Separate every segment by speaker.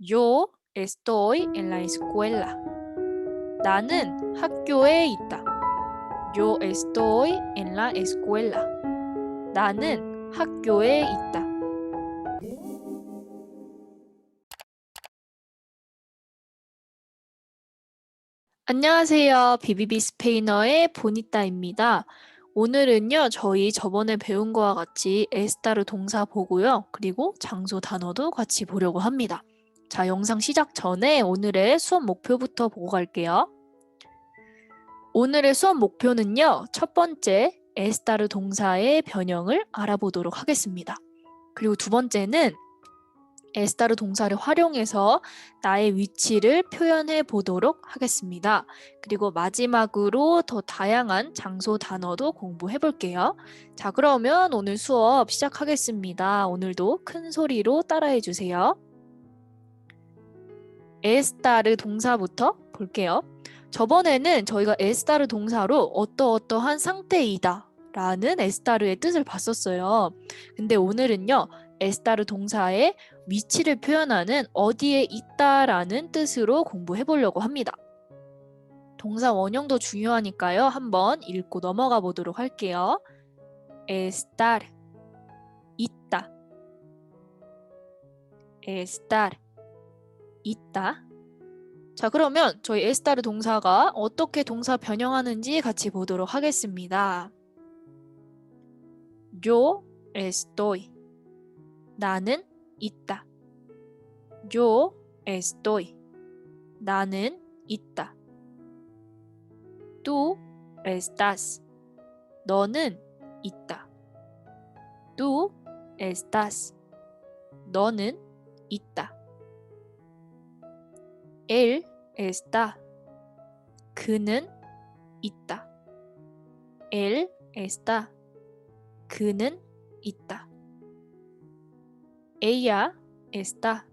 Speaker 1: Yo estoy en la escuela. 나는 학교에 있다. Yo estoy en la escuela. 나는 학교에 있다. 안녕하세요. 비비비 스페인어의 보니따입니다. 오늘은요, 저희 저번에 배운 거와 같이 에스타르 동사 보고요. 그리고 장소 단어도 같이 보려고 합니다. 자, 영상 시작 전에 오늘의 수업 목표부터 보고 갈게요. 오늘의 수업 목표는요, 첫 번째, 에스타르 동사의 변형을 알아보도록 하겠습니다. 그리고 두 번째는 에스타르 동사를 활용해서 나의 위치를 표현해 보도록 하겠습니다. 그리고 마지막으로 더 다양한 장소 단어도 공부해 볼게요. 자, 그러면 오늘 수업 시작하겠습니다. 오늘도 큰 소리로 따라해 주세요. 에스타르 동사부터 볼게요. 저번에는 저희가 에스타르 동사로 어떠어떠한 상태이다 라는 에스타르의 뜻을 봤었어요. 근데 오늘은요, 에스타르 동사의 위치를 표현하는 어디에 있다라는 뜻으로 공부해 보려고 합니다. 동사 원형도 중요하니까요. 한번 읽고 넘어가 보도록 할게요. estar 있다. estar 있다. 자, 그러면 저희 estar 동사가 어떻게 동사 변형하는지 같이 보도록 하겠습니다. Yo estoy 나는 있다. Yo estoy. 나는 있다. Tú estás. 너는 있다. Tú estás. 너는 있다. Él está. 그는 있다. Él está. 그는 있다. ella está.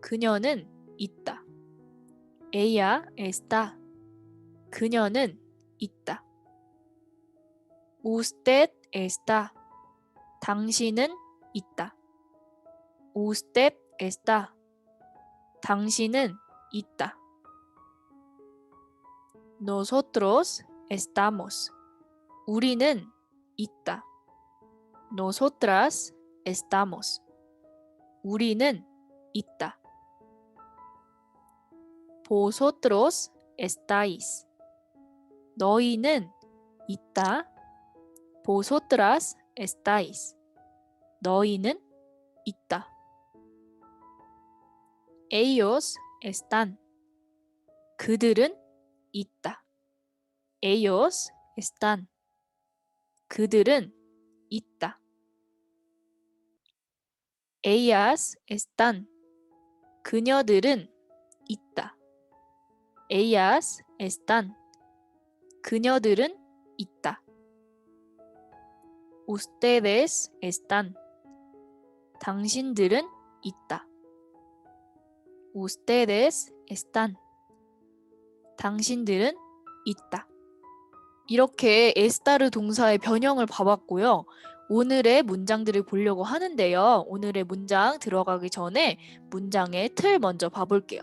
Speaker 1: 그녀는 있다. ella está. 그녀는 있다. usted está. 당신은 있다. usted está. 당신은 있다. nosotros estamos. 우리는 있다. nosotras estamos. 우리는 있다. vosotros estáis. 너희는 있다. vosotras estáis. 너희는 있다. ellos están. 그들은 있다. ellos están. 그들은 있다. ellas están. 그녀들은 있다. ellas están. 그녀들은 있다. ustedes están. 당신들은 있다. Ustedes están. 당신들은 있다. 이렇게 에스타르 동사의 변형을 봐봤고요. 오늘의 문장들을 보려고 하는데요. 오늘의 문장 들어가기 전에 문장의 틀 먼저 봐볼게요.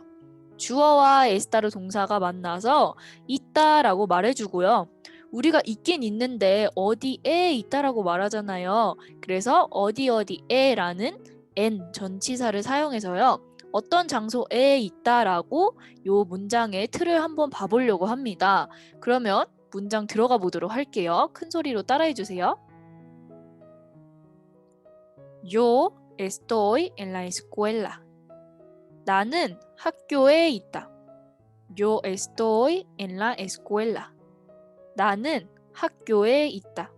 Speaker 1: 주어와 에스타르 동사가 만나서 있다라고 말해주고요. 우리가 있긴 있는데 어디에 있다라고 말하잖아요. 그래서 어디 어디에라는 n 전치사를 사용해서요. 어떤 장소에 있다라고 요 문장의 틀을 한번 봐보려고 합니다. 그러면 문장 들어가 보도록 할게요. 큰 소리로 따라해 주세요. Yo estoy en la escuela. 나는 학교에 있다. Yo estoy en la escuela. 나는 학교에 있다.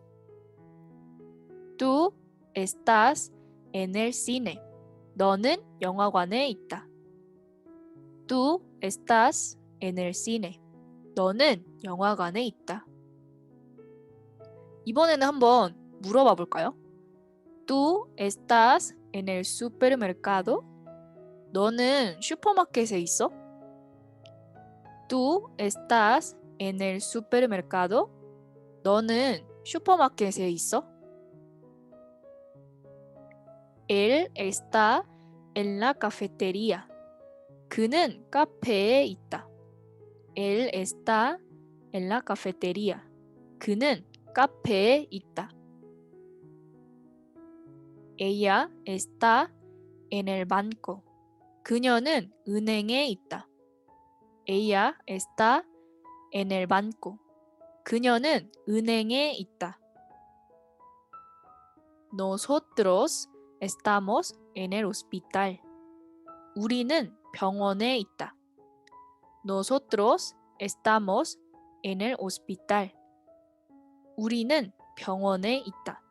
Speaker 1: Tú estás en el cine. 너는 영화관에 있다. Tú estás en el cine. 너는 영화관에 있다. 이번에는 한번 물어봐 볼까요? Tú estás en el supermercado? 너는 슈퍼마켓에 있어? Tú estás en el supermercado? 너는 슈퍼마켓에 있어? Él está en la cafetería. 그는 카페에 있다. Él está en la cafetería. 그는 카페에 있다. Ella está en el banco. 그녀는 은행에 있다. Ella está en el banco. 그녀는 은행에 있다. Nosotros estamos en el hospital. 우리는 병원에 있다. Nosotros estamos en el hospital. 우리는 병원에 있다.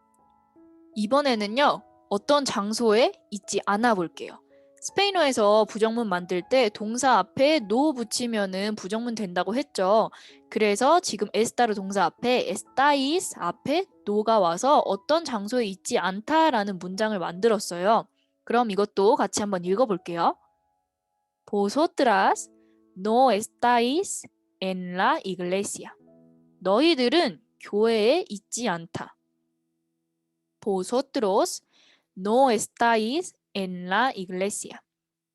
Speaker 1: 이번에는요, 어떤 장소에 있지 않아 볼게요. 스페인어에서 부정문 만들 때 동사 앞에 no 붙이면은 부정문 된다고 했죠. 그래서 지금 에스타르 동사 앞에 estáis 앞에 no가 와서 어떤 장소에 있지 않다라는 문장을 만들었어요. 그럼 이것도 같이 한번 읽어볼게요. Vosotras no estáis en la iglesia. 너희들은 교회에 있지 않다. Vosotros no estáis en la iglesia.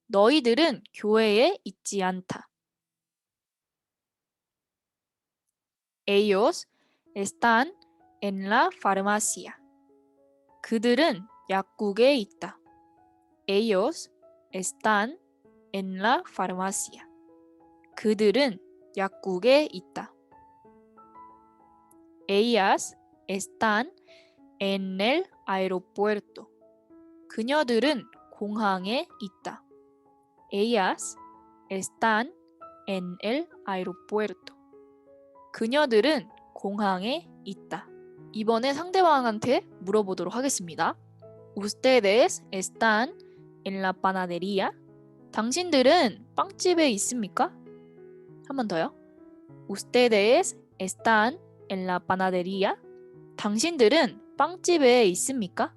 Speaker 1: 너희들은 교회에 있지 않다. Ellos están en la farmacia. 그들은 약국에 있다. Ellos están en la farmacia. 그들은 약국에 있다. Ellas están en el aeropuerto. 그녀들은 공항에 있다. Ellas están en el aeropuerto. 그녀들은 공항에 있다. 이번에 상대방한테 물어보도록 하겠습니다. Ustedes están en la panadería? 당신들은 빵집에 있습니까? 한 번 더요. Ustedes están en la panadería? 당신들은 빵집에 있습니까?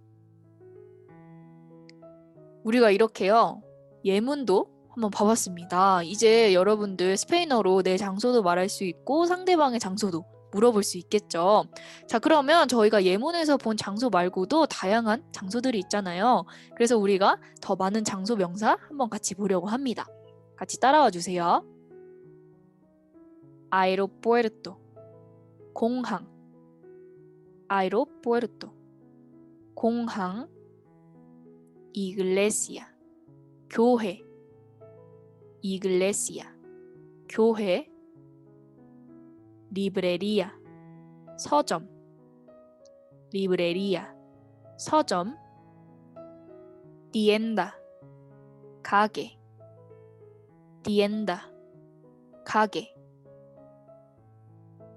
Speaker 1: 우리가 이렇게요. 예문도 한번 봐봤습니다. 이제 여러분들 스페인어로 내 장소도 말할 수 있고 상대방의 장소도 물어볼 수 있겠죠. 자, 그러면 저희가 예문에서 본 장소 말고도 다양한 장소들이 있잖아요. 그래서 우리가 더 많은 장소 명사 한번 같이 보려고 합니다. 같이 따라와 주세요. 아에로푸에르토 공항 아에로푸에르토 공항 iglesia 교회 iglesia 교회 librería 서점 librería 서점 tienda 가게 tienda 가게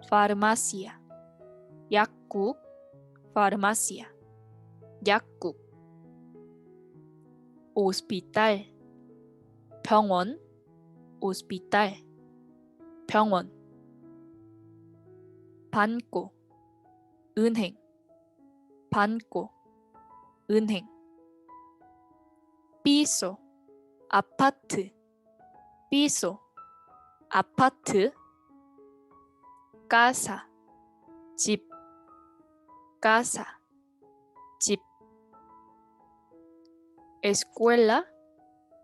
Speaker 1: farmacia 약국 farmacia 약국 hospital 병원 hospital 병원 반고 은행 반고 은행 piso 아파트 piso 아파트 casa 집 casa 집 escuela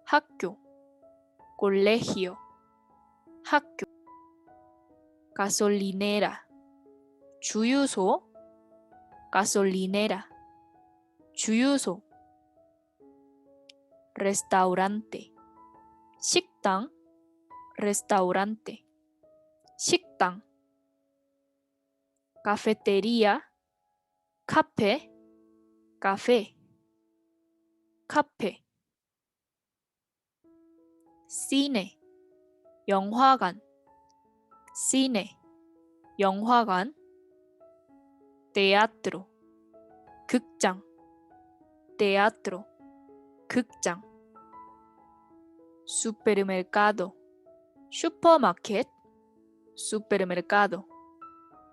Speaker 1: 학교 colegio 학교 gasolinera 주유소 gasolinera 주유소 restaurante 식당 restaurante 식당 cafetería 카페 카페 카페 cine 영화관 cine 영화관 teatro 극장 teatro 극장 supermercado 슈퍼마켓 supermercado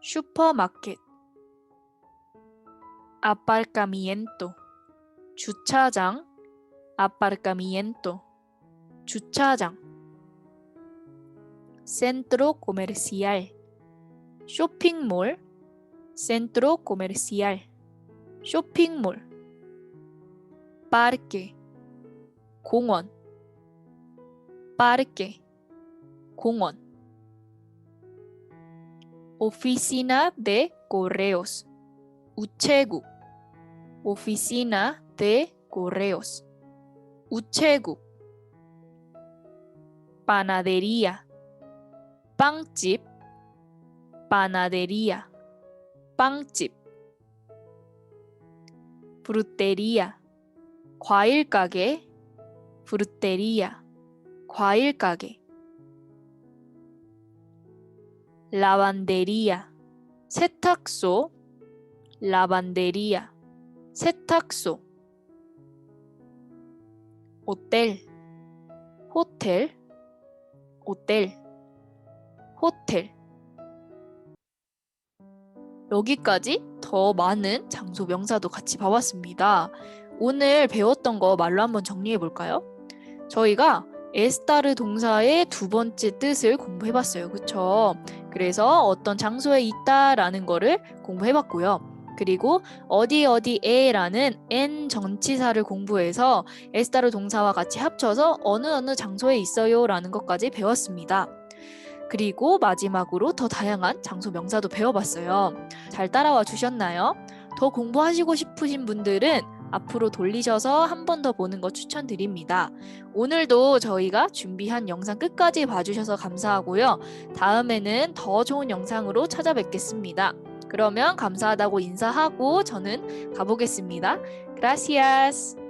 Speaker 1: 슈퍼마켓 aparcamiento 주차장 aparcamiento 주차장 centro comercial 쇼핑몰 centro comercial 쇼핑몰 parque 공원 빠르게 공원 Oficina de correos 우체국 Oficina de correos 우체국 panadería 빵집 panadería 빵집 frutería 과일 가게 frutería 과일 가게 lavandería 세탁소 lavandería 세탁소 호텔 호텔 호텔 호텔 여기까지 더 많은 장소 명사도 같이 봐봤습니다. 오늘 배웠던 거 말로 한번 정리해 볼까요? 저희가 에스타르 동사의 두 번째 뜻을 공부해 봤어요. 그쵸? 그래서 어떤 장소에 있다 라는 거를 공부해 봤고요. 그리고 어디 어디에라는 n 전치사를 공부해서 에스타르 동사와 같이 합쳐서 어느 어느 장소에 있어요라는 것까지 배웠습니다. 그리고 마지막으로 더 다양한 장소 명사도 배워봤어요. 잘 따라와 주셨나요? 더 공부하시고 싶으신 분들은 앞으로 돌리셔서 한 번 더 보는 거 추천드립니다. 오늘도 저희가 준비한 영상 끝까지 봐주셔서 감사하고요. 다음에는 더 좋은 영상으로 찾아뵙겠습니다. 그러면 감사하다고 인사하고 저는 가보겠습니다. Gracias.